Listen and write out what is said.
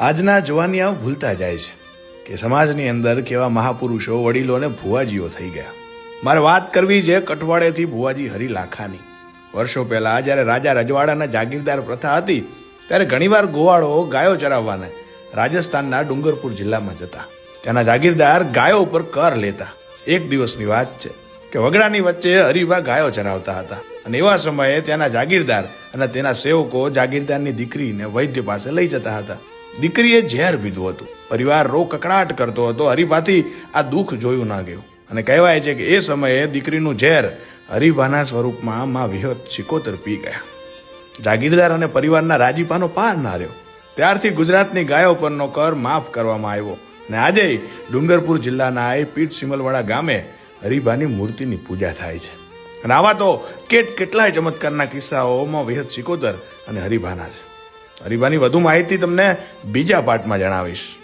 આજના જવાનિયા ભૂલતા જાય છે કે સમાજની અંદર કેવા મહાપુરુષો, વડીલો અને ભુવાજીઓ થઈ ગયા. મારે વાત કરવી છે કઠવાડેથી ભુવાજી હરિલાખાની. વર્ષો પહેલા જ્યારે રાજા રજવાડાના જાગીરદાર પ્રથા હતી, ત્યારે ઘણીવાર ગોવાળો ગાયો ચરાવવાને રાજસ્થાનના ડુંગરપુર જિલ્લામાં જતા. ત્યાંના જાગીરદાર ગાયો ઉપર કર લેતા. એક દિવસની વાત છે કે વગડાની વચ્ચે હરિભા ગાયો ચરાવતા હતા. અને એવા સમયે ત્યાંના જાગીરદાર અને તેના સેવકો જાગીરદારની દીકરીને વૈદ્ય પાસે લઈ જતા હતા. દીકરીએ ઝેર પીધું હતું. પરિવાર રો કકડાટ કરતો હતો. હરિભાથી આ દુઃખ જોયું ના ગયું. અને કહેવાય છે કે એ સમયે દીકરીનું ઝેર હરિભાના સ્વરૂપમાં માં વિહત સિકોતર પી ગયા. જાગીરદાર અને પરિવારના રાજીપાનો પાર ના રહ્યો ત્યારથી ગુજરાતની ગાયો પરનો કર માફ કરવામાં આવ્યો. અને આજે ડુંગરપુર જિલ્લાના એ પીઠ સિમલવાડા ગામે હરિભાની મૂર્તિની પૂજા થાય છે. અને આવા તો કેટ કેટલાય ચમત્કારના કિસ્સાઓમાં વિહત સિકોતર અને હરિભાના છે. હરિભાની વધુ માહિતી તમને બીજા પાર્ટમાં જણાવીશ.